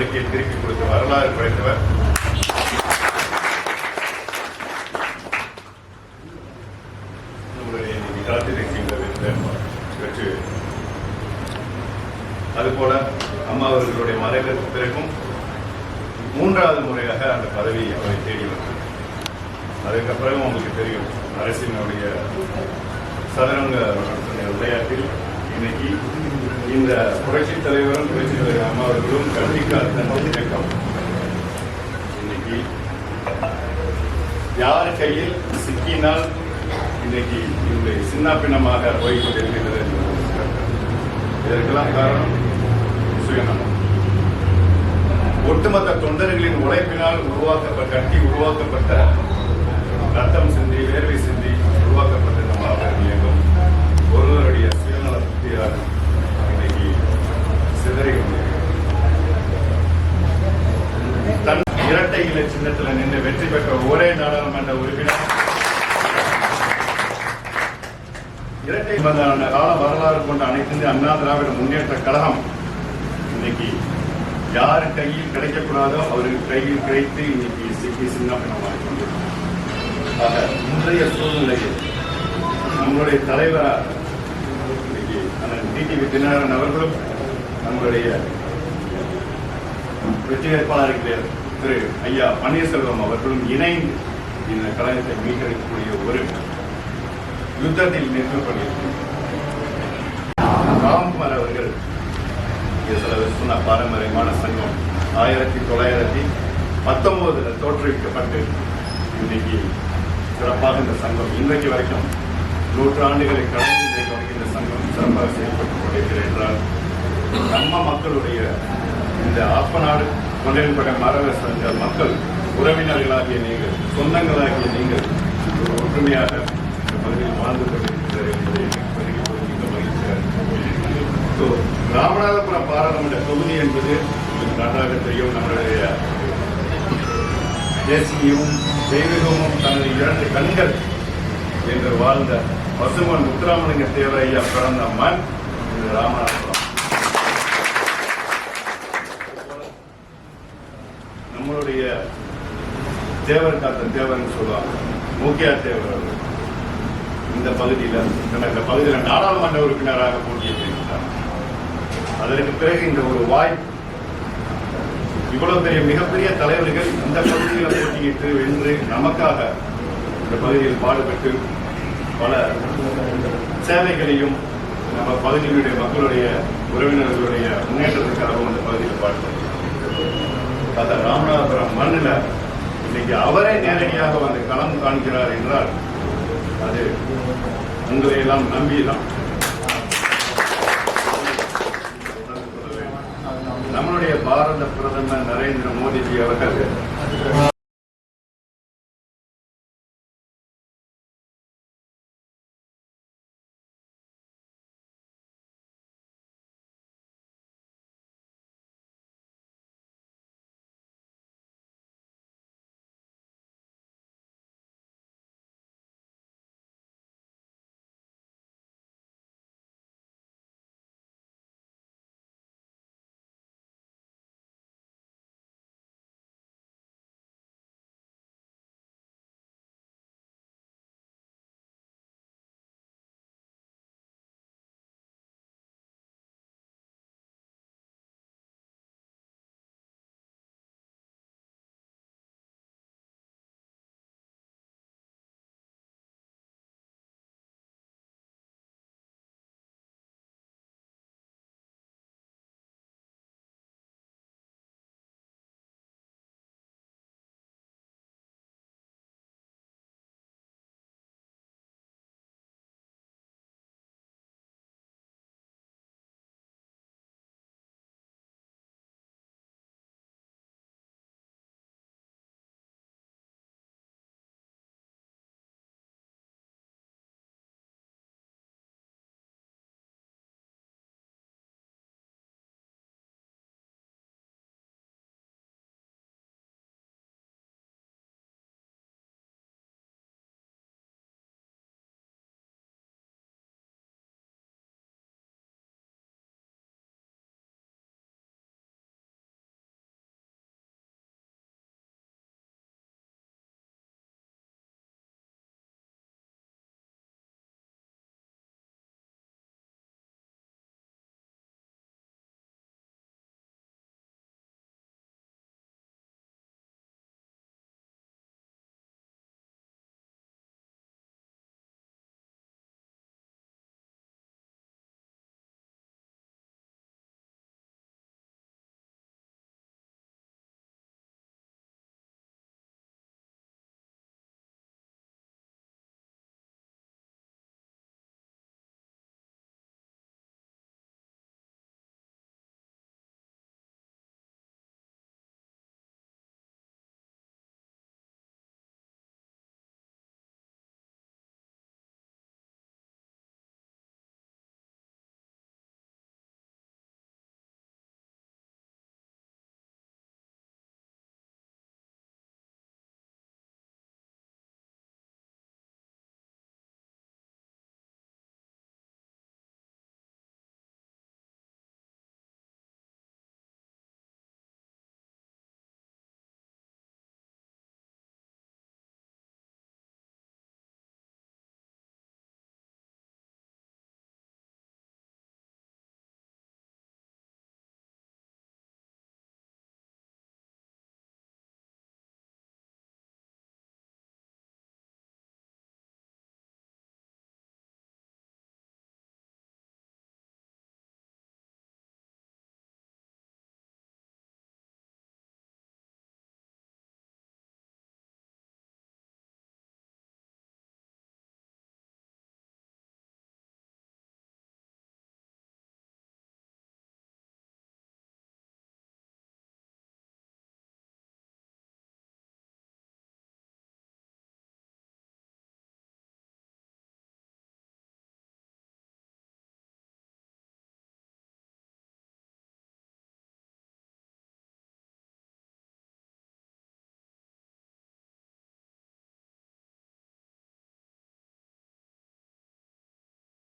அவருக்கே திருப்பி கொடுத்த வரலாறு படைத்தவர். அதுபோல அம்மா அவர்களுடைய மறைவிற்கு பிறகும் மூன்றாவது முறையாக அந்த பதவி அவரை தேடி வந்தது. அதுக்கப்புறம் உங்களுக்கு தெரியும் அரசினுடைய சதுரங்க விளையாட்டில் இன்னைக்கு இந்த புரட்சி தலைவரும் புரட்சி தலைவர் அம்மா அவர்களும் கல்விக்காக இயக்கம் இன்னைக்கு யார் கையில் சிக்கினால் இன்னைக்கு இந்த சின்ன பின்னமாக போய் கொண்டிருக்கிறது இதற்கெல்லாம் காரணம் சுயநலம். ஒட்டுமொத்த தொண்டர்களின் உழைப்பினால் உருவாக்கப்பட்ட கட்டி உருவாக்கப்பட்ட ரத்தம் சிந்தி வேர்வை சிந்தி உருவாக்கப்பட்ட இரட்டை மதான கால வரலாறு கொண்ட அனைத்து அண்ணா திராவிட முன்னேற்ற கழகம் இன்னைக்கு யார் கையில் கிடைக்கக்கூடாதோ அவருக்கு கையில் கிடைத்து இன்னைக்கு சிக்கி சின்னப்பணமாக ஆக இன்றைய சூழ்நிலையில் நம்மளுடைய தலைவராக இன்னைக்கு அண்ணன் டிடிவி தினகரன் அவர்களும் நம்மளுடைய வெற்றி வேட்பாளர்கள் திரு ஐயா பன்னீர்செல்வம் அவர்களும் இணைந்து இந்த கழகத்தை மீட்டெடுக்கக்கூடிய ஒரு யுத்தத்தில் மேற்கொண்டிருக்கிறார் ராம்குமார் அவர்கள் இது சொன்ன பாரம்பரியமான சங்கம் ஆயிரத்தி தொள்ளாயிரத்தி பத்தொன்பதுல தோற்றுவிக்கப்பட்டு இன்னைக்கு சிறப்பாக இந்த சங்கம் இன்றைக்கு வரைக்கும் நூற்றாண்டுகளை கடந்து இன்றைக்கு வரைக்கும் இந்த சங்கம் சிறப்பாக செயல்பட்டு கொண்டிருக்கிறது என்றால் நம்ம மக்களுடைய இந்த ஆப்பநாடு கொண்டிருப்பட மரப சங்க மக்கள் உறவினர்களாகிய நீங்கள் சொந்தங்களாகிய நீங்கள் ஒற்றுமையாக பகுதியில் வாழ்ந்து கொண்டிருக்கிறார்கள் என்பதை பகுதியில் மிக மகிழ்ச்சியாக இருக்கிறது. ராமநாதபுரம் பாராளுமன்ற தொகுதி என்பது நன்றாக தெரியும் நம்மளுடைய தேசியமும் தெய்வீகமும் தனது இரண்டு கண்கள் என்று வாழ்ந்த பசுமன் முத்துராமலிங்க தேவரையா பிறந்த மண் இந்த ராமநாதபுரம். நம்மளுடைய தேவர் காத்த தேவர்னு சொல்லுவாங்க. மூக்கியா தேவர் அவர்கள். இந்த பகுதியில் இந்த பகுதியில் நாடாளுமன்ற உறுப்பினராக போட்டியிட்டிருக்கிறார். அதற்கு பிறகு இந்த ஒரு வாய்ப்பு இவ்வளவு பெரிய மிகப்பெரிய தலைவர்கள் இந்த பகுதியில் போட்டியிட்டு வென்று நமக்காக இந்த பகுதியில் பாடுபட்டு பல சேவைகளையும் நம்ம பகுதியினுடைய மக்களுடைய உறவினர்களுடைய முன்னேற்றத்துக்காகவும் இந்த பகுதியில் பாடுபட்டு. அந்த ராமநாதபுரம் மண்ணில் இன்னைக்கு அவரே நேரடியாக வந்து களம் காண்கிறார் என்றால் அது உங்களை எல்லாம் நம்பிதான். நம்மளுடைய பாரத பிரதமர் நரேந்திர மோடிஜி அவர்கள்